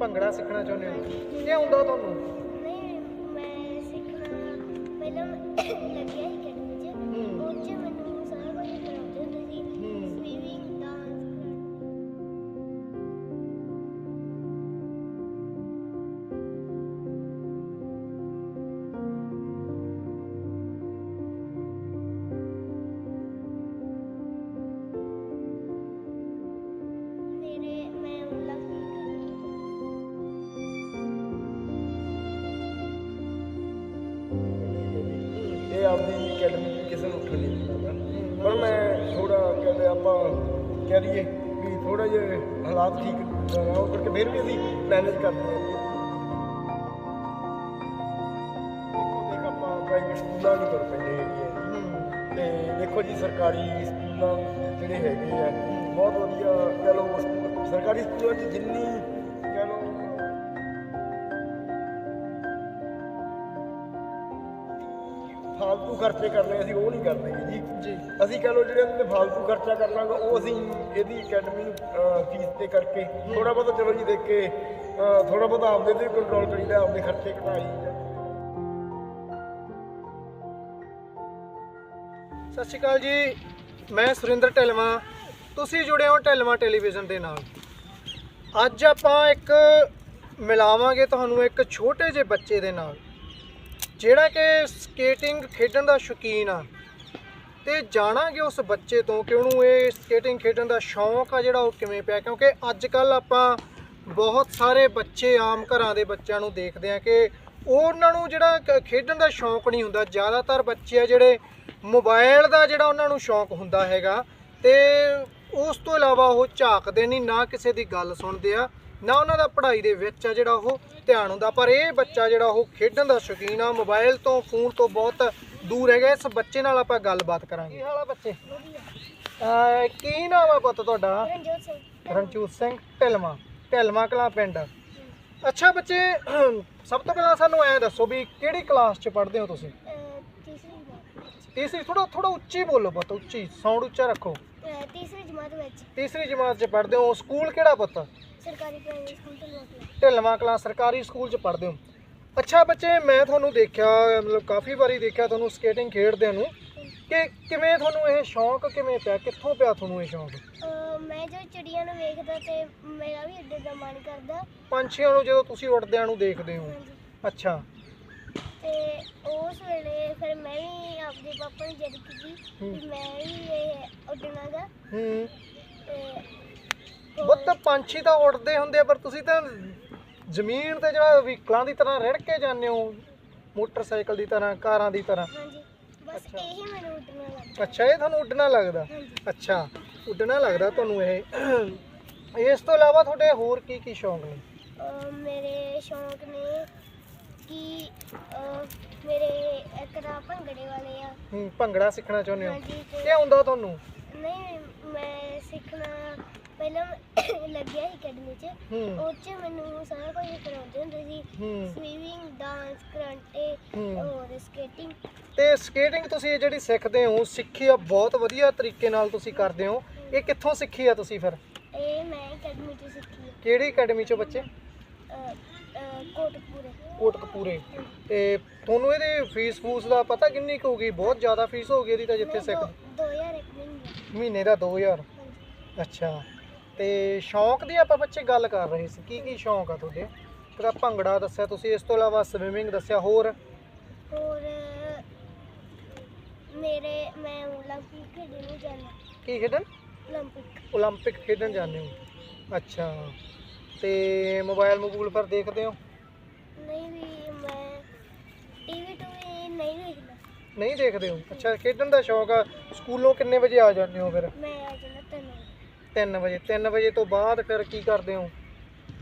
ਭੰਗੜਾ ਸਿੱਖਣਾ ਚਾਹੁੰਦੇ ਹੋ? ਕੀ ਆਉਂਦਾ ਤੁਹਾਨੂੰ? ਆਪਦੀ ਅਕੈਡਮੀ ਕਿਸੇ ਨੂੰ ਉੱਠਣ ਨਹੀਂ ਦਿੰਦਾ ਪਰ ਮੈਂ ਥੋੜਾ ਕਹਿੰਦੇ ਆਪਾਂ ਕਹਿ ਲਈਏ ਵੀ ਥੋੜਾ ਜਿਹਾ ਹਾਲਾਤ ਠੀਕ ਨਾ ਹੋ ਕਰਕੇ ਫਿਰ ਵੀ ਅਸੀਂ ਮੈਨੇਜ ਕਰਦੇ ਹਾਂ ਦੇਖੋ ਦੇਖ ਆਪਾਂ ਪ੍ਰਾਈਵੇਟ ਸਕੂਲਾਂ ਨੂੰ ਤੁਰ ਪੈਂਦੇ ਹੈਗੇ ਆ ਜੀ। ਤੇ ਦੇਖੋ ਜੀ, ਸਰਕਾਰੀ ਸਕੂਲਾਂ ਜਿਹੜੇ ਹੈਗੇ ਆ, ਬਹੁਤ ਵਧੀਆ, ਕਹ ਲਓ, ਸਰਕਾਰੀ ਸਕੂਲਾਂ 'ਚ ਜਿੰਨੀ ਫਾਲਤੂ ਖਰਚੇ ਕਰਨੇ ਅਸੀਂ ਉਹ ਨਹੀਂ ਕਰਦੇ ਜੀ। ਜੀ। ਅਸੀਂ ਕਹ ਲਓ ਜਿਹੜੇ ਉਹਨੇ ਫਾਲਤੂ ਖਰਚਾ ਕਰਨਾ ਗਾ, ਉਹ ਅਸੀਂ ਇਹਦੀ ਅਕੈਡਮੀ ਨੂੰ ਫੀਸ ਤੇ ਕਰਕੇ ਥੋੜਾ ਬਹੁਤਾ ਚਲੋ ਜੀ ਦੇਖ ਕੇ ਥੋੜਾ ਬਹੁਤਾ ਆਪਦੇ ਤੇ ਕੰਟਰੋਲ ਕਰੀਦਾ ਆਪਦੇ ਖਰਚੇ ਘਟਾਈ ਸਤਿ ਸ਼੍ਰੀ ਅਕਾਲ ਜੀ। ਮੈਂ ਸੁਰਿੰਦਰ ਢਿਲਵਾ। ਤੁਸੀਂ ਜੁੜੇ ਹੋ ਢਿਲਵਾ ਟੈਲੀਵਿਜ਼ਨ ਦੇ ਨਾਲ। ਅੱਜ ਆਪਾਂ ਇੱਕ ਮਿਲਾਵਾਂਗੇ ਤੁਹਾਨੂੰ ਇੱਕ ਛੋਟੇ ਜਿਹੇ ਬੱਚੇ ਦੇ ਨਾਲ। ਜਿਹੜਾ ਕਿ ਸਕੇਟਿੰਗ ਖੇਡਣ ਦਾ ਸ਼ੌਕੀਨ ਆ, ਤੇ ਜਾਣਾਂਗੇ ਉਸ ਬੱਚੇ ਤੋਂ ਕਿ ਉਹਨੂੰ ਇਹ ਸਕੇਟਿੰਗ ਖੇਡਣ ਦਾ ਸ਼ੌਂਕ ਆ ਜਿਹੜਾ ਉਹ ਕਿਵੇਂ ਪਿਆ, ਕਿਉਂਕਿ ਅੱਜ ਕੱਲ ਆਪਾਂ ਬਹੁਤ ਸਾਰੇ ਬੱਚੇ ਆਮ ਘਰਾਂ ਦੇ ਬੱਚਿਆਂ ਨੂੰ ਦੇਖਦੇ ਆ ਕਿ ਉਹਨਾਂ ਨੂੰ ਜਿਹੜਾ ਖੇਡਣ ਦਾ ਸ਼ੌਂਕ ਨਹੀਂ ਹੁੰਦਾ। ਜ਼ਿਆਦਾਤਰ ਬੱਚੇ ਆ ਜਿਹੜੇ ਮੋਬਾਈਲ ਦਾ ਜਿਹੜਾ ਉਹਨਾਂ ਨੂੰ ਸ਼ੌਂਕ ਹੁੰਦਾ ਹੈਗਾ, ਤੇ ਉਸ ਤੋਂ ਇਲਾਵਾ ਉਹ ਝਾਕਦੇ ਨਹੀਂ, ਨਾ ਕਿਸੇ ਦੀ ਗੱਲ ਸੁਣਦੇ ਆ। ਨਾ ਉਹਨਾਂ ਦਾ ਪੜ੍ਹਾਈ ਦੇ ਵਿੱਚ ਆ ਜਿਹੜਾ ਉਹ ਧਿਆਨ ਹੁੰਦਾ ਪਰ ਇਹ ਬੱਚਾ ਜਿਹੜਾ ਉਹ ਖੇਡਣ ਦਾ ਸ਼ੌਕੀਨ ਆ ਮੋਬਾਈਲ ਤੋਂ ਫੋਨ ਤੋਂ ਬਹੁਤ ਦੂਰ ਹੈਗਾ ਇਸ ਬੱਚੇ ਨਾਲ ਆਪਾਂ ਗੱਲਬਾਤ ਕਰਾਂਗੇ। ਕੀ ਹਾਲ ਆ ਬੱਚੇ? ਅਹ ਕੀ ਨਾਮ ਆ ਪੁੱਤ ਤੁਹਾਡਾ? ਰਣਜੋਤ ਸਿੰਘ। ਰਣਜੀਤ ਸਿੰਘ ਢਿਲਮਾ ਢਿਲਮਾ ਕਲਾਂ ਪਿੰਡ। ਅੱਛਾ ਬੱਚੇ ਸਭ ਤੋਂ ਪਹਿਲਾਂ ਸਾਨੂੰ ਐ ਦੱਸੋ ਵੀ ਕਿਹੜੀ ਕਲਾਸ 'ਚ ਪੜ੍ਹਦੇ ਹੋ ਤੁਸੀਂ? ਤੀਸਰੀ ਜਮਾਤ ਤੀਸਰੀ ਥੋੜਾ ਥੋੜਾ ਉੱਚੀ ਬੋਲੋ ਪੁੱਤ ਉੱਚੀ ਸਾਊਂਡ ਉੱਚਾ ਰੱਖੋ। ਤੀਸਰੀ ਜਮਾਤ ਵਿੱਚ। ਤੀਸਰੀ ਜਮਾਤ 'ਚ ਪੜ੍ਹਦੇ ਹੋ ਸਕੂਲ ਕਿਹੜਾ ਪੁੱਤ? ਸਰਕਾਰੀ ਪ੍ਰਾਇਮਰੀ ਸਕੂਲ ਕਲਾਂ ਸਰਕਾਰੀ ਸਕੂਲ 'ਚ ਪੜ੍ਹਦੇ ਹੋ। ਅੱਛਾ ਬੱਚੇ ਮੈਂ ਤੁਹਾਨੂੰ ਦੇਖਿਆ ਮਤਲਬ ਕਾਫੀ ਵਾਰੀ ਦੇਖਿਆ ਤੁਹਾਨੂੰ ਸਕੇਟਿੰਗ ਖੇਡਦਿਆਂ ਨੂੰ ਕਿ ਕਿਵੇਂ ਤੁਹਾਨੂੰ ਇਹ ਸ਼ੌਂਕ ਕਿਵੇਂ ਪਿਆ? ਕਿੱਥੋਂ ਪਿਆ ਤੁਹਾਨੂੰ ਇਹ ਸ਼ੌਂਕ? ਅਹ ਮੈਂ ਜੋ ਚਿੜੀਆਂ ਨੂੰ ਵੇਖਦਾ ਤੇ ਮੇਰਾ ਵੀ ਏਡੇ ਦਾ ਮਨ ਕਰਦਾ। ਪੰਛੀਆਂ ਨੂੰ ਜਦੋਂ ਤੁਸੀਂ ਉੱਡਦਿਆਂ ਨੂੰ ਦੇਖਦੇ ਹੋ। ਹਾਂਜੀ। ਅੱਛਾ। ਤੇ ਉਸ ਵੇਲੇ ਫਿਰ ਮੈਂ ਵੀ ਆਪਦੇ ਪਾਪਾ ਨੂੰ ਜਿੱਦ ਕੀਤੀ ਕਿ ਮੈਂ ਵੀ ਇਹ ਉੱਡਣਾਗਾ ਹੂੰ। ਬੁੱਤ ਪੰਛੀ ਤਾਂ ਉੱਡਦੇ ਹੁੰਦੇ ਆ ਪਰ ਤੁਸੀਂ ਤਾਂ ਜ਼ਮੀਨ ਤੇ ਜਿਹੜਾ ਵਹੀਕਲਾਂ ਦੀ ਤਰ੍ਹਾਂ ਰਿੜ ਕੇ ਜਾਂਦੇ ਹੋ ਮੋਟਰਸਾਈਕਲ ਦੀ ਤਰ੍ਹਾਂ ਕਾਰਾਂ ਦੀ ਤਰ੍ਹਾਂ। ਹਾਂਜੀ ਬਸ ਅੱਛਾ। ਇਹੀ ਮੈਨੂੰ ਉੱਡਣਾ ਲੱਗਦਾ। ਅੱਛਾ ਇਹ ਤੁਹਾਨੂੰ ਉੱਡਣਾ ਲੱਗਦਾ? ਅੱਛਾ ਉੱਡਣਾ ਲੱਗਦਾ ਤੁਹਾਨੂੰ ਇਹ। ਇਸ ਤੋਂ ਇਲਾਵਾ ਤੁਹਾਡੇ ਹੋਰ ਕੀ ਕੀ ਸ਼ੌਂਕ ਨੇ? ਅਹ ਮੇਰੇ ਸ਼ੌਂਕ ਨੇ ਕਿ ਅਹ ਮੇਰੇ ਇੱਕ ਤਾਂ ਭੰਗੜੇ ਵਾਲੇ ਆ। ਹੂੰ, ਭੰਗੜਾ ਸਿੱਖਣਾ ਚਾਹੁੰਦੇ ਹੋ? ਹਾਂਜੀ ਆਉਂਦਾ ਤੁਹਾਨੂੰ? ਨਹੀਂ ਮੈਂ ਸਿੱਖਣਾ ਪਹਿਲਾਂ ਲੱਗਿਆ ਸੀ ਅਕੈਡਮੀ 'ਚ। ਹੂੰ। ਉਹ 'ਚ ਮੈਨੂੰ ਸਾਰਾ ਕੁਝ ਕਰਾਉਂਦੇ ਹੁੰਦੇ ਸੀ। ਹੂੰ। ਸਵੀਮਿੰਗ ਡਾਂਸ ਕਰੰਟੇ ਹੂੰ। ਹੋਰ ਸਕੇਟਿੰਗ ਤੇ ਸਕੇਟਿੰਗ ਤੁਸੀਂ ਇਹ ਜਿਹੜੀ ਸਿੱਖਦੇ ਹੋ ਸਿੱਖੀ ਆ ਬਹੁਤ ਵਧੀਆ ਤਰੀਕੇ ਨਾਲ ਤੁਸੀਂ ਕਰਦੇ ਹੋ। ਇਹ ਕਿੱਥੋਂ ਸਿੱਖੀ ਆ ਤੁਸੀਂ ਫਿਰ? ਇਹ ਮੈਂ ਅਕੈਡਮੀ 'ਚ ਸਿੱਖੀ ਹੈ ਕਿਹੜੀ ਅਕੈਡਮੀ ਚੋਂ ਬੱਚੇ? ਅਹ, ਅਹ, ਕੋਟਕਪੂਰੇ। ਕੋਟਕਪੂਰੇ। ਤੇ ਤੁਹਾਨੂੰ ਇਹਦੀ ਫੀਸ ਫੂਸ ਦਾ ਪਤਾ ਕਿੰਨੀ ਕੁ ਹੋਊਗੀ? ਬਹੁਤ ਜ਼ਿਆਦਾ ਫੀਸ ਹੋਊਗੀ ਇਹਦੀ ਤਾਂ ਜਿੱਥੇ ਸਿੱਖ 2001 ਮਹੀਨੇ ਮਹੀਨੇ ਦਾ 2000 ਹਾਂਜੀ। ਅੱਛਾ। ਤੇ ਸ਼ੌਂਕ ਦੀ ਆਪਾਂ ਬੱਚੇ ਗੱਲ ਕਰ ਰਹੇ ਸੀ ਕੀ ਕੀ ਸ਼ੌਂਕ ਆ ਤੁਹਾਡੇ ਕਿਹਦਾ ਭੰਗੜਾ ਦੱਸਿਆ ਤੁਸੀਂ ਇਸ ਤੋਂ ਇਲਾਵਾ ਸਵਿਮਿੰਗ ਦੱਸਿਆ ਹੋਰ ਹੋਰ ਮੇਰੇ ਮੈਂ 올림픽 ਖੇਡਣ ਨੂੰ ਜਾਣਾ ਕੀ ਖੇਡਣ 올림픽 올림픽 ਖੇਡਣ ਜਾਂਦੇ ਹੋ ਅੱਛਾ ਤੇ ਮੋਬਾਈਲ ਮੋਬੂਲ ਪਰ ਦੇਖਦੇ ਹੋ ਨਹੀਂ ਵੀ ਮੈਂ ਟੀਵੀ ਤੋਂ ਵੀ ਨਹੀਂ ਦੇਖਦਾ ਨਹੀਂ ਦੇਖਦੇ ਹੋ ਅੱਛਾ ਖੇਡਣ ਦਾ ਸ਼ੌਂਕ ਆ ਸਕੂਲੋਂ ਕਿੰਨੇ ਵਜੇ ਆ ਜਾਂਦੇ ਹੋ ਫਿਰ ਮੈਂ ਆ ਜਾਣਾ ਤੈਨੂੰ 3 ਵਜੇ 3 ਵਜੇ ਤੋਂ ਬਾਅਦ ਫਿਰ ਕੀ ਕਰਦੇ ਹੋ?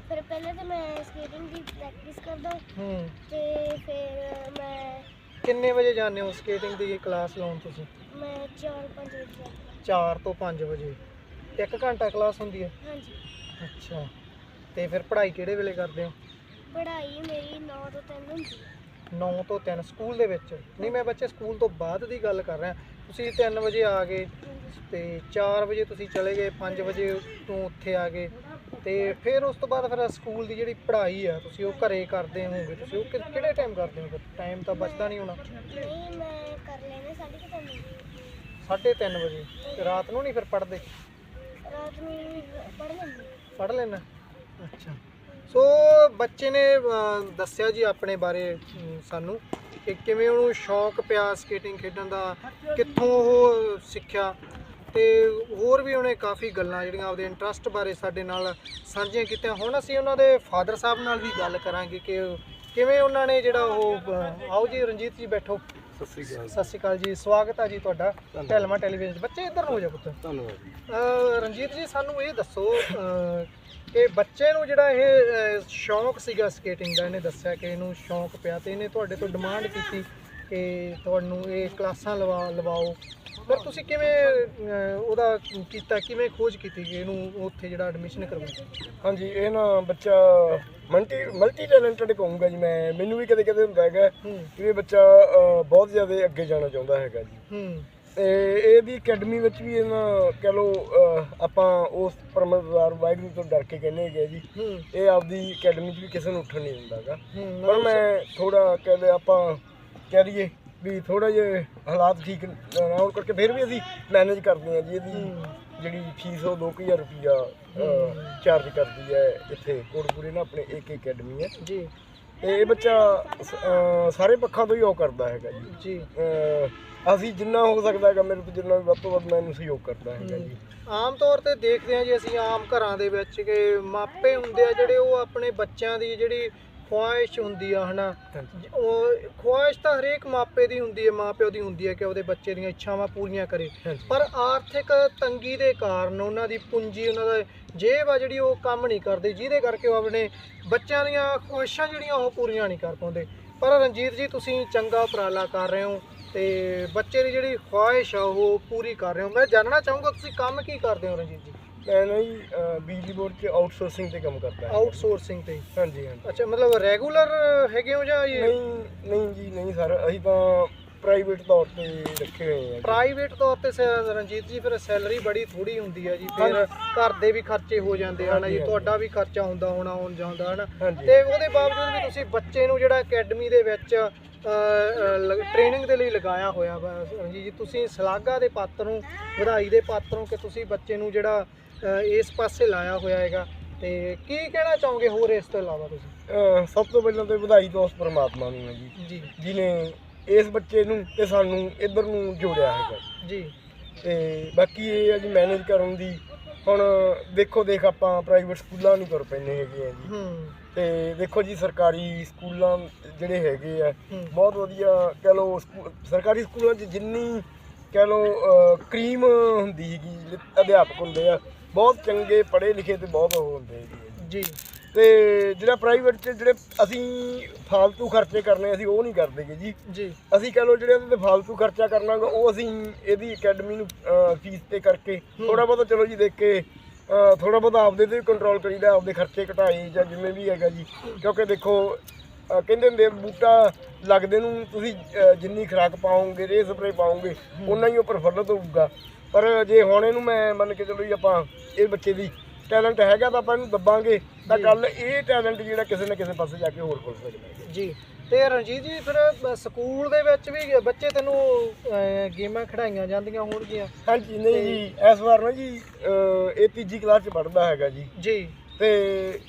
ਫਿਰ ਪਹਿਲਾਂ ਤਾਂ ਮੈਂ ਸਕੇਟਿੰਗ ਦੀ ਪ੍ਰੈਕਟਿਸ ਕਰਦਾ ਹੂੰ। ਤੇ ਫਿਰ ਮੈਂ ਕਿੰਨੇ ਵਜੇ ਜਾਂਦੇ ਹੋ ਸਕੇਟਿੰਗ ਦੀ ਕਲਾਸ ਲਾਉਣ ਤੁਸੀਂ? ਮੈਂ 4-5 ਵਜੇ ਜਾਂਦਾ 4 ਤੋਂ 5 ਵਜੇ। 1 ਘੰਟਾ ਕਲਾਸ ਹੁੰਦੀ ਹੈ? ਹਾਂਜੀ। ਅੱਛਾ। ਤੇ ਫਿਰ ਪੜ੍ਹਾਈ ਕਿਹੜੇ ਵੇਲੇ ਕਰਦੇ ਹੋ? ਪੜ੍ਹਾਈ ਮੇਰੀ 9 ਤੋਂ 3 ਹੁੰਦੀ ਹੈ। 9 ਤੋਂ 3 ਸਕੂਲ ਦੇ ਵਿੱਚ। ਨਹੀਂ ਮੈਂ ਬੱਚੇ ਸਕੂਲ ਤੋਂ ਬਾਅਦ ਦੀ ਗੱਲ ਕਰ ਰਿਹਾ। ਤੁਸੀਂ 3 ਵਜੇ ਆ ਗਏ। ਤੇ 4 ਵਜੇ ਤੁਸੀਂ ਚਲੇ ਗਏ 5 ਵਜੇ ਤੋਂ ਉੱਥੇ ਆ ਗਏ ਤੇ ਫਿਰ ਉਸ ਤੋਂ ਬਾਅਦ ਫਿਰ ਸਕੂਲ ਦੀ ਜਿਹੜੀ ਪੜ੍ਹਾਈ ਆ ਤੁਸੀਂ ਉਹ ਘਰੇ ਕਰਦੇ ਹੋਵੋਗੇ। ਤੁਸੀਂ ਉਹ ਕਿ- ਕਿਹੜੇ ਟਾਈਮ ਕਰਦੇ ਹੋ ਫਿਰ ਟਾਈਮ ਤਾਂ ਬਚਦਾ ਨਹੀਂ ਹੋਣਾ। ਨਹੀਂ ਮੈਂ ਕਰ ਲੈਣੇ ਸਾਢੇ ਕੁ ਤਿੰਨ ਵਜੇ। 3:30 ਵਜੇ। ਤੇ ਰਾਤ ਨੂੰ ਨਹੀਂ ਫਿਰ ਪੜ੍ਹਦੇ? ਰਾਤ ਨੂੰ ਪੜ੍ਹ ਲੈਂਦੀ ਪੜ੍ਹ ਲੈਣਾ ਅੱਛਾ। ਸੋ ਬੱਚੇ ਨੇ ਦੱਸਿਆ ਜੀ ਆਪਣੇ ਬਾਰੇ ਸਾਨੂੰ ਕਿ ਕਿਵੇਂ ਉਹਨੂੰ ਸ਼ੌਕ ਪਿਆ ਸਕੇਟਿੰਗ ਖੇਡਣ ਦਾ ਕਿੱਥੋਂ ਉਹ ਸਿੱਖਿਆ ਤੇ ਹੋਰ ਵੀ ਉਹਨੇ ਕਾਫੀ ਗੱਲਾਂ ਜਿਹੜੀਆਂ ਆਪਦੇ ਇੰਟਰਸਟ ਬਾਰੇ ਸਾਡੇ ਨਾਲ ਸਾਂਝੀਆਂ ਕੀਤੀਆਂ। ਹੁਣ ਅਸੀਂ ਉਹਨਾਂ ਦੇ ਫਾਦਰ ਸਾਹਿਬ ਨਾਲ ਵੀ ਗੱਲ ਕਰਾਂਗੇ ਕਿ ਕਿਵੇਂ ਉਹਨਾਂ ਨੇ ਜਿਹੜਾ ਉਹ ਆਓ ਜੀ ਰਣਜੀਤ ਜੀ ਬੈਠੋ। ਸਤਿ ਸ੍ਰੀ ਅਕਾਲ ਜੀ। ਸਵਾਗਤ ਹੈ ਜੀ ਤੁਹਾਡਾ ਢਲਮਾ ਟੈਲੀਵਿਜ਼ਨ ਬੱਚੇ ਇੱਧਰ ਨੂੰ ਹੋ ਜਾ ਪੁੱਤ। ਧੰਨਵਾਦ ਰਣਜੀਤ ਜੀ ਸਾਨੂੰ ਇਹ ਦੱਸੋ ਕਿ ਬੱਚੇ ਨੂੰ ਜਿਹੜਾ ਇਹ ਸ਼ੌਂਕ ਸੀਗਾ ਸਕੇਟਿੰਗ ਦਾ ਇਹਨੇ ਦੱਸਿਆ ਕਿ ਇਹਨੂੰ ਸ਼ੌਂਕ ਪਿਆ ਤੇ ਇਹਨੇ ਤੁਹਾਡੇ ਤੋਂ ਡਿਮਾਂਡ ਕੀਤੀ ਕਿ ਤੁਹਾਨੂੰ ਇਹ ਕਲਾਸਾਂ ਲਵਾ ਲਵਾਓ। ਫਿਰ ਤੁਸੀਂ ਕਿਵੇਂ ਉਹਦਾ ਕੀਤਾ ਕਿਵੇਂ ਖੋਜ ਕੀਤੀ ਕਿ ਇਹਨੂੰ ਉੱਥੇ ਜਿਹੜਾ ਐਡਮਿਸ਼ਨ ਕਰਵਾਇਆ ਹਾਂਜੀ ਇਹ ਨਾ ਬੱਚਾ ਮਲਟੀ ਮਲਟੀ ਟੈਲੈਂਟਡ ਕਹੂੰਗਾ ਜੀ ਮੈਂ। ਮੈਨੂੰ ਵੀ ਕਦੇ ਕਦੇ ਹੁੰਦਾ ਹੈਗਾ ਕਿ ਇਹ ਬੱਚਾ ਬਹੁਤ ਜ਼ਿਆਦਾ ਅੱਗੇ ਜਾਣਾ ਚਾਹੁੰਦਾ ਹੈਗਾ ਜੀ। ਹੂੰ। ਤੇ ਇਹਦੀ ਅਕੈਡਮੀ ਵਿੱਚ ਵੀ ਇਹਨਾਂ ਕਹ ਲੋ ਆਪਾਂ ਉਸ ਪਰਮੇਸ਼ਰ ਵਾਹਿਗੁਰੂ ਤੋਂ ਡਰ ਕੇ ਕਹਿੰਦੇ ਹੈਗੇ ਜੀ। ਇਹ ਆਪਦੀ ਅਕੈਡਮੀ 'ਚ ਵੀ ਕਿਸੇ ਨੂੰ ਉੱਠਣ ਨਹੀਂ ਦਿੰਦਾਗਾ ਪਰ ਮੈਂ ਥੋੜਾ ਕਹਿੰਦੇ ਆਪਾਂ ਕਹਿ ਲਈਏ ਵੀ ਥੋੜਾ ਜਿਹਾ ਹਾਲਾਤ ਠੀਕ ਨਾ ਹੋਣ ਕਰਕੇ ਫਿਰ ਵੀ ਅਸੀਂ ਮੈਨੇਜ ਕਰਦੇ ਹਾਂ ਜੀ। ਇਹਦੀ। ਜਿਹੜੀ ਫੀਸ ਉਹ 2000 ਰੁਪਿਆ ਚਾਰਜ ਕਰਦੀ ਹੈ ਇੱਥੇ। ਕੋਟਪੂਰੇ ਨਾ ਆਪਣੇ ਏਕੇ ਅਕੈਡਮੀ ਹੈ। ਜੀ। ਤੇ ਇਹ ਬੱਚਾ ਅਹ ਸਾਰੇ ਪੱਖਾਂ ਤੋਂ ਹੀ ਉਹ ਕਰਦਾ ਹੈਗਾ ਜੀ। ਜੀ। ਅਹ ਅਸੀਂ ਜਿੰਨਾ ਹੋ ਸਕਦਾ ਹੈਗਾ ਮੇਰੇ ਤੋਂ ਜਿੰਨਾ ਵੀ ਵੱਧ ਤੋਂ ਵੱਧ ਮੈਂ ਇਹਨੂੰ ਸਹਿਯੋਗ ਕਰਦਾ ਹੈਗਾ ਜੀ। ਆਮ ਤੌਰ ਤੇ ਦੇਖਦੇ ਹਾਂ ਜੀ ਅਸੀਂ ਆਮ ਘਰਾਂ ਦੇ ਵਿੱਚ ਕਿ ਮਾਪੇ ਹੁੰਦੇ ਆ ਜਿਹੜੇ ਉਹ ਆਪਣੇ ਬੱਚਿਆਂ ਦੀ ਜਿਹੜੀ ਖੁਆਇਸ਼ ਹੁੰਦੀ ਆ ਹਨਾ। ਉਹ ਖੁਆਇਸ਼ ਤਾਂ ਹਰੇਕ ਮਾਪੇ ਦੀ ਹੁੰਦੀ ਹੈ ਮਾਪਿਓ ਦੀ ਹੁੰਦੀ ਹੈ ਕਿ ਉਹਦੇ ਬੱਚੇ ਦੀਆਂ ਇੱਛਾਵਾਂ ਪੂਰੀਆਂ ਕਰੇ। ਪਰ ਆਰਥਿਕ ਤੰਗੀ ਦੇ ਕਾਰਨ ਉਹਨਾਂ ਦੀ ਪੂੰਜੀ ਉਹਨਾਂ ਦਾ ਜੇਬ ਆ ਜਿਹੜੀ ਉਹ ਕੰਮ ਨਹੀਂ ਕਰਦੀ ਜਿਹਦੇ ਕਰਕੇ ਉਹ ਆਪਣੇ ਬੱਚਿਆਂ ਦੀਆਂ ਖੁਆਇਸ਼ਾਂ ਜਿਹੜੀਆਂ ਉਹ ਪੂਰੀਆਂ ਨਹੀਂ ਕਰ ਪਾਉਂਦੇ। ਪਰ ਰਣਜੀਤ ਜੀ ਤੁਸੀਂ ਚੰਗਾ ਉਪਰਾਲਾ ਕਰ ਰਹੇ ਹੋ ਤੇ ਬੱਚੇ ਦੀ ਜਿਹੜੀ ਖੁਆਇਸ਼ ਆ ਉਹ ਪੂਰੀ ਕਰ ਰਹੇ ਹੋ। ਮੈਂ ਜਾਣਨਾ ਚਾਹੂੰਗਾ ਤੁਸੀਂ ਕੰਮ ਕੀ ਕਰਦੇ ਹੋ ਰਣਜੀਤ ਜੀ? ਮੈਂ ਨਾ ਜੀ ਅਹ ਬਿਜਲੀ ਬੋਰਡ 'ਚ ਆਊਟਸੋਰਸਿੰਗ ਤੇ ਕੰਮ ਕਰਦਾ ਹਾਂ। ਆਊਟਸੋਰਸਿੰਗ ਤੇ? ਹਾਂਜੀ ਹਾਂਜੀ। ਅੱਛਾ ਮਤਲਬ ਰੈਗੂਲਰ ਹੈਗੇ ਹੋ ਜਾਂ ਇਹ? ਨਹੀਂ ਨਹੀਂ ਜੀ ਨਹੀਂ ਸਰ ਅਸੀਂ ਤਾਂ ਪ੍ਰਾਈਵੇਟ ਤੌਰ ਤੇ ਰੱਖੇ ਹੋਏ ਆ ਪ੍ਰਾਈਵੇਟ ਤੌਰ ਤੇ ਸ- ਰਣਜੀਤ ਜੀ ਫਿਰ ਸੈਲਰੀ ਬੜੀ ਥੋੜੀ ਹੁੰਦੀ ਹੈ ਜੀ ਫਿਰ ਘਰ ਦੇ ਵੀ ਖਰਚੇ ਹੋ ਜਾਂਦੇ ਹਨ ਜੀ ਹਾਂਜੀ, ਤੁਹਾਡਾ ਵੀ ਖਰਚਾ ਹੁੰਦਾ ਹੋਣਾ ਆਉਣ ਜਾਂਦਾ ਹਨਾ। ਹਾਂਜੀ। ਤੇ ਉਹਦੇ ਬਾਵਜੂਦ ਵੀ ਤੁਸੀਂ ਬੱਚੇ ਨੂੰ ਜਿਹੜਾ ਅਕੈਡਮੀ ਦੇ ਵਿੱਚ ਟ੍ਰੇਨਿੰਗ ਦੇ ਲਈ ਲਗਾਇਆ ਹੋਇਆ ਵਾ ਰਣਜੀਤ ਜੀ ਤੁਸੀਂ ਸ਼ਲਾਘਾ ਦੇ ਪਾਤਰ ਨੂੰ ਵਧਾਈ ਦੇ ਪਾਤਰ ਹੋ ਕਿ ਤੁਸੀਂ ਬੱਚੇ ਨੂੰ ਜਿਹੜਾ ਇਸ ਪਾਸੇ ਲਾਇਆ ਹੋਇਆ ਹੈਗਾ। ਤੇ ਕੀ ਕਹਿਣਾ ਚਾਹੋਗੇ ਹੋਰ ਇਸ ਤੋਂ ਇਲਾਵਾ ਤੁਸੀਂ? ਅਹ ਸਭ ਤੋਂ ਪਹਿਲਾਂ ਤੇ ਵਧਾਈ ਤੋਂ ਉਸ ਪ੍ਰਮਾਤਮਾ ਨੂੰ ਹੈ ਜੀ। ਜੀ। ਜਿਨੇ ਇਸ ਬੱਚੇ ਨੂੰ ਤੇ ਸਾਨੂੰ ਇੱਧਰ ਨੂੰ ਜੋੜਿਆ ਹੈਗਾ। ਜੀ। ਤੇ ਬਾਕੀ ਇਹ ਹੈ ਜੀ ਮੈਨੇਜ ਕਰਨ ਦੀ। ਹੁਣ ਦੇਖੋ ਦੇਖ ਆਪਾਂ ਪ੍ਰਾਈਵੇਟ ਸਕੂਲਾਂ ਨੂੰ ਤੁਰ ਪੈਂਦੇ ਹੈਗੇ ਆ ਜੀ। ਹੂੰ। ਤੇ ਦੇਖੋ ਜੀ ਸਰਕਾਰੀ ਸਕੂਲਾਂ ਜਿਹੜੇ ਹੈਗੇ ਆ ਹੂੰ। ਬਹੁਤ ਵਧੀਆ ਕਹ ਲਓ ਸਕੂ- ਸਰਕਾਰੀ ਸਕੂਲਾਂ 'ਚ ਜਿੰਨੀ ਕਹ ਲਓ ਕਰੀਮ ਹੁੰਦੀ ਹੈਗੀ ਜਿਹੜੇ ਅਧਿਆਪਕ ਹੁੰਦੇ ਆ ਬਹੁਤ ਚੰਗੇ ਪੜ੍ਹੇ ਲਿਖੇ ਤੇ ਬਹੁਤ ਉਹ ਹੁੰਦੇ ਜੀ। ਜੀ। ਤੇ ਜਿਹੜਾ ਪ੍ਰਾਈਵੇਟ 'ਚ ਜਿਹੜੇ ਅਸੀਂ ਫਾਲਤੂ ਖਰਚੇ ਕਰਨੇ ਅਸੀਂ ਉਹ ਨਹੀਂ ਕਰਦੇਗੇ ਜੀ। ਜੀ। ਅਸੀਂ ਕਹ ਲਓ ਜਿਹੜੇ ਇਹਦੇ ਤੇ ਫਾਲਤੂ ਖਰਚਾ ਕਰਨਾ ਗਾ, ਉਹ ਅਸੀਂ ਇਹਦੀ ਅਕੈਡਮੀ ਨੂੰ ਫੀਸ ਤੇ ਕਰਕੇ ਥੋੜਾ ਬਹੁਤਾ ਚਲੋ ਜੀ ਦੇਖ ਕੇ ਥੋੜਾ ਬਹੁਤਾ ਆਪਦੇ ਤੇ ਵੀ ਕੰਟਰੋਲ ਕਰੀਦਾ ਆਪਦੇ ਖਰਚੇ ਘਟਾਏ ਜਾਂ ਜਿਵੇਂ ਵੀ ਹੈਗਾ ਜੀ। ਕਿਉਂਕਿ ਦੇਖੋ ਕਹਿੰਦੇ ਹੁੰਦੇ ਬੂਟਾ ਲੱਗਦੇ ਨੂੰ ਤੁਸੀਂ ਜਿੰਨੀ ਖੁਰਾਕ ਪਾਓਗੇ ਰੇ ਸਪਰੇ ਪਾਓਗੇ ਉਨਾ ਹੀ ਉਹ ਪ੍ਰਫੁੱਲਤ ਹੋਊਗਾ। ਪਰ ਜੇ ਹੁਣ ਇਹਨੂੰ ਮੈਂ ਮੰਨ ਕੇ ਚਲੋ ਜੀ ਆਪਾਂ ਇਹ ਬੱਚੇ ਦੀ ਟੈਲੈਂਟ ਹੈਗਾ ਤਾਂ ਆਪਾਂ ਇਹਨੂੰ ਦੱਬਾਂਗੇ ਤਾਂ ਕੱਲ ਇਹ ਟੈਲੈਂਟ ਜਿਹੜਾ ਕਿਸੇ ਨਾ ਕਿਸੇ ਪਾਸੇ ਜਾ ਕੇ ਹੋਰ ਖੁੱਲ ਸਕਦਾ ਹੈ ਜੀ। ਤੇ ਰਣਜੀਤ ਜੀ ਫਿਰ ਸਕੂਲ ਦੇ ਵਿੱਚ ਵੀ ਬੱਚੇ ਤੈਨੂੰ ਗੇਮਾਂ ਖਿਡਾਈਆਂ ਜਾਂਦੀਆਂ ਹੋਣਗੀਆਂ? ਹਾਂਜੀ ਨਹੀਂ ਜੀ ਇਸ ਵਾਰ ਨਾ ਜੀ ਅਹ ਇਹ ਤੀਜੀ ਕਲਾਸ ਚ ਪੜ੍ਹਦਾ ਹੈਗਾ ਜੀ। ਜੀ। ਤੇ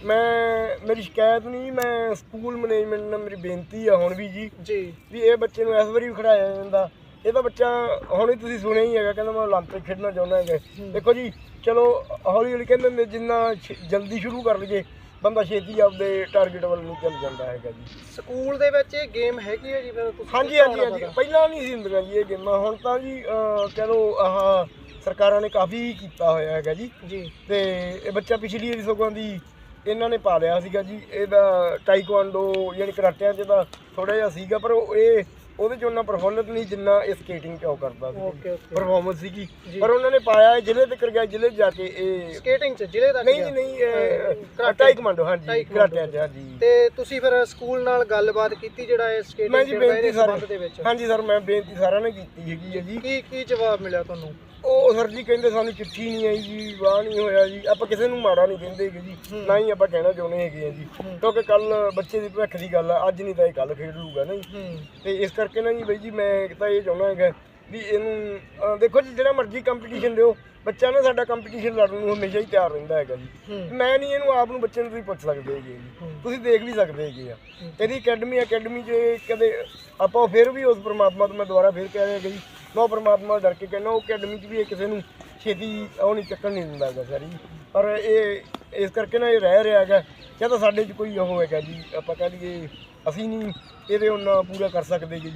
ਮੈਂ ਮੇਰੀ ਸ਼ਿਕਾਇਤ ਨਹੀਂ ਮੈਂ ਸਕੂਲ ਮੈਨੇਜਮੈਂਟ ਨਾਲ ਮੇਰੀ ਬੇਨਤੀ ਆ ਹੁਣ ਵੀ ਜੀ। ਜੀ। ਵੀ ਇਹ ਬੱਚੇ ਨੂੰ ਇਸ ਵਾਰੀ ਵੀ ਖੜਾਇਆ ਜਾਂਦਾ। ਇਹਦਾ ਬੱਚਾ ਹੁਣ ਹੀ ਤੁਸੀਂ ਸੁਣਿਆ ਹੀ ਹੈਗਾ ਕਹਿੰਦਾ ਮੈਂ 올림픽 ਖੇਡਣਾ ਚਾਹੁੰਦਾ ਹੈਗਾ ਦੇਖੋ ਜੀ ਚਲੋ ਹੌਲੀ ਹੌਲੀ ਕਹਿੰਦੇ ਹੁੰਦੇ ਜਿੰਨਾ ਛ- ਜਲਦੀ ਸ਼ੁਰੂ ਕਰ ਲਈਏ ਬੰਦਾ ਛੇਤੀ ਆਪਦੇ ਟਾਰਗੇਟ ਵੱਲ ਨੂੰ ਚੱਲ ਜਾਂਦਾ ਹੈਗਾ ਜੀ ਸਕੂਲ ਦੇ ਵਿੱਚ ਇਹ ਗੇਮ ਹੈਗੀ ਹੈ ਜੀ ਫਿਰ ਤੁਸੀਂ ਹਾਂਜੀ ਦੱਸੋ ਹਾਂਜੀ ਹੋਣਾ ਹਾਂਜੀ ਪਤਾ। ਪਹਿਲਾਂ ਨਹੀਂ ਸੀ ਹੁੰਦੀਆਂ ਜੀ ਇਹ ਗੇਮਾਂ ਹੁਣ ਤਾਂ ਜੀ ਅਹ, ਕਹਿ ਲਓ ਆਹ ਸਰਕਾਰਾਂ ਨੇ ਕਾਫੀ ਕੀਤਾ ਹੋਇਆ ਹੈਗਾ ਜੀ ਜੀ ਤੇ ਇਹ ਬੱਚਾ ਪਿਛਲੀ ਵਾਰੀ ਸਗੋਂ ਦੀ ਇਹਨਾਂ ਨੇ ਪਾ ਲਿਆ ਸੀਗਾ ਜੀ ਇਹਦਾ ਟਾਈਕਵਾਂਡੋ ਯਾਨੀ ਕਰਾਟਿਆਂ 'ਚ ਤਾਂ ਥੋੜਾ ਜਿਹਾ ਸੀਗਾ ਪਰ ਉਹ ਇਹ ਉਹਦੇ 'ਚ ਉਹਨਾਂ ਪ੍ਰਫੁੱਲਤ ਨਹੀਂ ਜਿੰਨਾ ਇਹ ਸਕੇਟਿੰਗ 'ਚ ਉਹ ਕਰਦਾ ਸੀ ਓਕੇ ਓਕੇ ਪਰਫਾਰਮੈਂਸ ਸੀਗੀ ਜੀ। ਪਰ ਉਹਨਾਂ ਨੇ ਪਾਇਆ ਇਹ ਜ਼ਿਲ੍ਹੇ ਤੱਕ ਗਿਆ ਜ਼ਿਲ੍ਹੇ 'ਚ ਜਾ ਕੇ ਇਹ ਸਕੇਟਿੰਗ ਚ ਜ਼ਿਲ੍ਹੇ ਤੱਕ ਨਹੀਂ ਗਿਆ? ਜੀ ਨਹੀਂ ਕਰਾਟੇ। ਟਾਈਕਵਾਂਡੋ ਹਾਂਜੀ ਟਾਈਕਵਾਂਡੋ। ਕਰਾਟਿਆਂ 'ਚ ਹਾਂਜੀ ਤੇ ਤੁਸੀਂ ਫਿਰ ਸਕੂਲ ਨਾਲ ਗੱਲਬਾਤ ਕੀਤੀ ਜਿਹੜਾ ਇਹ ਸਕੇਟਿੰਗ ਮੈਂ ਜੀ ਬੇਨਤੀ ਦੇ ਵਿੱਚ ਹਾਂਜੀ ਸਰ ਮੈਂ ਬੇਨਤੀ ਸਾਰਿਆਂ ਨੇ ਕੀਤੀ ਹੈਗੀ ਹੈ ਜੀ ਕੀ ਕੀ ਜਵਾਬ ਮਿਲਿਆ ਤੁਹਾਨੂੰ ਉਹ ਸਰ ਜੀ ਕਹਿੰਦੇ ਸਾਨੂੰ ਚਿੱਠੀ ਨਹੀਂ ਆਈ ਜੀ ਵਾਹ ਨਹੀਂ ਹੋਇਆ ਜੀ। ਆਪਾਂ ਕਿਸੇ ਨੂੰ ਮਾੜਾ ਨਹੀਂ ਕਹਿੰਦੇ ਹੈਗੇ ਜੀ। ਨਾ ਹੀ ਆਪਾਂ ਕਹਿਣਾ ਚਾਹੁੰਦੇ ਹੈਗੇ ਆ ਜੀ। ਕਿਉਂਕਿ ਕੱਲ ਬੱਚੇ ਦੀ ਭਵਿੱਖ ਦੀ ਗੱਲ ਆ ਅੱਜ ਨਹੀਂ ਤਾਂ ਇਹ ਕੱਲ ਖੇਡ ਲੂਗਾ ਨਹੀਂ ਹੂੰ। ਤੇ ਇਸ ਕਰਕੇ ਨਾ ਜੀ ਬਈ ਜੀ ਮੈਂ ਤਾਂ ਇਹ ਚਾਹੁੰਦਾ ਹੈਗਾ ਵੀ ਇਹਨੂੰ ਦੇਖੋ ਜੀ ਜਿਹੜਾ ਮਰਜ਼ੀ ਕੰਪੀਟੀਸ਼ਨ ਦਿਓ। ਬੱਚਾ ਨਾ ਸਾਡਾ ਕੰਪੀਟੀਸ਼ਨ ਲੜਨ ਨੂੰ ਹਮੇਸ਼ਾ ਹੀ ਤਿਆਰ ਰਹਿੰਦਾ ਹੈਗਾ ਜੀ। ਮੈਂ ਨਹੀਂ ਇਹਨੂੰ ਆਪ ਨੂੰ ਬੱਚੇ ਨੂੰ ਤੁਸੀਂ ਪੁੱਛ ਸਕਦੇ ਹੈਗੇ ਜੀ। ਤੁਸੀਂ ਦੇਖ ਵੀ ਸਕਦੇ ਹੈਗੇ ਆ। ਇਹਦੀ ਅਕੈਡਮੀ ਅਕੈਡਮੀ 'ਚ ਕਦੇ ਆਪਾਂ ਫਿਰ ਵੀ ਉਸ ਪ੍ਰਮਾਤਮਾ ਤੋਂ ਮੈਂ ਦੁਬਾਰਾ ਫਿਰ ਕਹਿ ਰਿਹਾ ਕਿ ਜੀ। ਮੈਂ ਉਹ ਪ੍ਰਮਾਤਮਾ ਡਰ ਕੇ ਕਹਿੰਦਾ, ਉਹ ਅਕੈਡਮੀ 'ਚ ਵੀ ਇਹ ਕਿਸੇ ਨੂੰ ਛੇਤੀ ਉਹ ਨਹੀਂ ਚੱਕਣ ਨਹੀਂ ਦਿੰਦਾ ਹੈਗਾ ਸਰ। ਜੀ ਪਰ ਇਹ, ਇਸ ਕਰਕੇ ਨਾ ਇਹ ਰਹਿ ਰਿਹਾ ਹੈਗਾ। ਜਾਂ ਤਾਂ ਸਾਡੇ 'ਚ ਕੋਈ ਉਹ ਹੈਗਾ ਜੀ, ਆਪਾਂ ਕਹਿ ਲਈਏ, ਅਸੀਂ ਨਹੀਂ ਇਹਦੇ ਉਹਨਾਂ ਪੂਰਾ ਕਰ ਸਕਦੇ ਜੀ।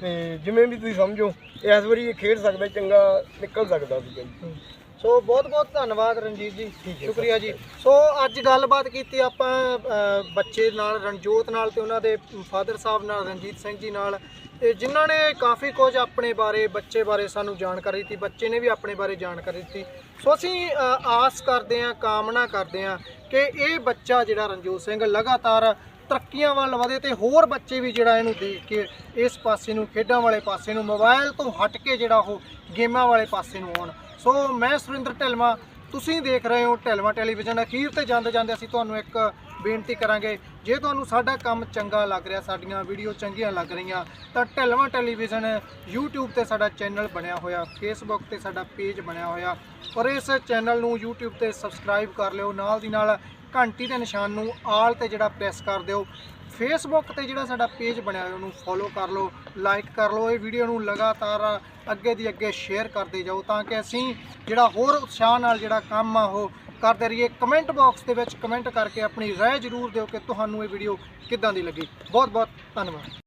ਤੇ ਜਿਵੇਂ ਵੀ ਤੁਸੀਂ ਸਮਝੋ ਇਸ ਵਾਰੀ ਇਹ ਖੇਡ ਸਕਦਾ, ਚੰਗਾ ਨਿਕਲ ਸਕਦਾ ਸੀ ਜੀ। ਸੋ ਬਹੁਤ ਬਹੁਤ ਧੰਨਵਾਦ ਰਣਜੀਤ ਜੀ। ਸ਼ੁਕਰੀਆ ਜੀ। ਸੋ ਅੱਜ ਗੱਲਬਾਤ ਕੀਤੀ ਆਪਾਂ ਅ, ਬੱਚੇ ਨਾਲ ਰਣਜੋਤ ਨਾਲ ਤੇ ਉਹਨਾਂ ਦੇ ਫਾਦਰ ਸਾਹਿਬ ਨਾਲ ਰਣਜੀਤ ਸਿੰਘ ਜੀ ਨਾਲ। ਤੇ ਜਿਨ੍ਹਾਂ ਨੇ ਕਾਫੀ ਕੁਝ ਆਪਣੇ ਬਾਰੇ ਬੱਚੇ ਬਾਰੇ ਸਾਨੂੰ ਜਾਣਕਾਰੀ ਦਿੱਤੀ ਬੱਚੇ ਨੇ ਵੀ ਆਪਣੇ ਬਾਰੇ ਜਾਣਕਾਰੀ ਦਿੱਤੀ। ਸੋ ਅਸੀਂ ਅ, ਆਸ ਕਰਦੇ ਹਾਂ ਕਾਮਨਾ ਕਰਦੇ ਹਾਂ ਕਿ ਇਹ ਬੱਚਾ ਜਿਹੜਾ ਰਣਜੋਤ ਸਿੰਘ ਲਗਾਤਾਰ ਤਰੱਕੀਆਂ ਵੱਲ ਵਧੇ ਤੇ ਹੋਰ ਬੱਚੇ ਵੀ ਜਿਹੜਾ ਇਹਨੂੰ ਦੇਖ ਕੇ ਇਸ ਪਾਸੇ ਨੂੰ, ਖੇਡਾਂ ਵਾਲੇ ਪਾਸੇ ਨੂੰ ਮੋਬਾਈਲ ਤੋਂ ਹਟ ਕੇ ਜਿਹੜਾ ਉਹ ਗੇਮਾਂ ਵਾਲੇ ਪਾਸੇ ਨੂੰ ਆਉਣ। ਸੋ ਮੈਂ ਸੁਰਿੰਦਰ ਢਿਲਮਾ ਤੁਸੀਂ ਦੇਖ ਰਹੇ ਹੋ ਢਿਲਮਾ ਟੈਲੀਵਿਜ਼ਨ ਅਖੀਰ ਤੇ ਜਾਂਦੇ ਜਾਂਦੇ ਅਸੀਂ ਤੁਹਾਨੂੰ ਇੱਕ ਬੇਨਤੀ ਕਰਾਂਗੇ, ਜੇ ਤੁਹਾਨੂੰ ਸਾਡਾ ਕੰਮ ਚੰਗਾ ਲੱਗ ਰਿਹਾ, ਸਾਡੀਆਂ ਵੀਡੀਓ ਚੰਗੀਆਂ ਲੱਗ ਰਹੀਆਂ, ਤਾਂ ਢਿਲਮਾ ਟੈਲੀਵਿਜ਼ਨ YouTube ਤੇ ਸਾਡਾ ਚੈਨਲ ਬਣਿਆ ਹੋਇਆ, Facebook ਤੇ ਸਾਡਾ ਪੇਜ ਬਣਿਆ ਹੋਇਆ। ਔਰ ਇਸ ਚੈਨਲ ਨੂੰ YouTube ਤੇ ਸਬਸਕ੍ਰਾਈਬ ਕਰ ਲਿਓ, ਨਾਲ ਦੀ ਨਾਲ ਘੰਟੀ ਦੇ ਨਿਸ਼ਾਨ ਨੂੰ ਆਲ ਤੇ ਜਿਹੜਾ ਪ੍ਰੈਸ ਕਰ ਦਿਓ। ਫੇਸਬੁੱਕ ਤੇ ਜਿਹੜਾ ਸਾਡਾ ਪੇਜ ਬਣਿਆ ਹੋਇਆ, ਉਹਨੂੰ ਫੋਲੋ ਕਰ ਲਓ ਲਾਈਕ ਕਰ ਲਓ। ਇਹ ਵੀਡੀਓ ਨੂੰ ਲਗਾਤਾਰ ਅੱਗੇ ਦੀ ਅੱਗੇ ਸ਼ੇਅਰ ਕਰਦੇ ਜਾਓ ਤਾਂ ਕਿ ਅਸੀਂ ਜਿਹੜਾ ਹੋਰ ਉਤਸ਼ਾਹ ਨਾਲ ਜਿਹੜਾ ਕੰਮ ਆ ਉਹ ਕਰਦੇ ਰਹੀਏ। ਕਮੈਂਟ ਬਾਕਸ ਦੇ ਵਿੱਚ ਕਮੈਂਟ ਕਰਕੇ ਆਪਣੀ ਰਾਏ ਜ਼ਰੂਰ ਦਿਓ ਕਿ ਤੁਹਾਨੂੰ ਇਹ ਵੀਡੀਓ ਕਿੱਦਾਂ ਦੀ ਲੱਗੀ। ਬਹੁਤ ਬਹੁਤ ਧੰਨਵਾਦ।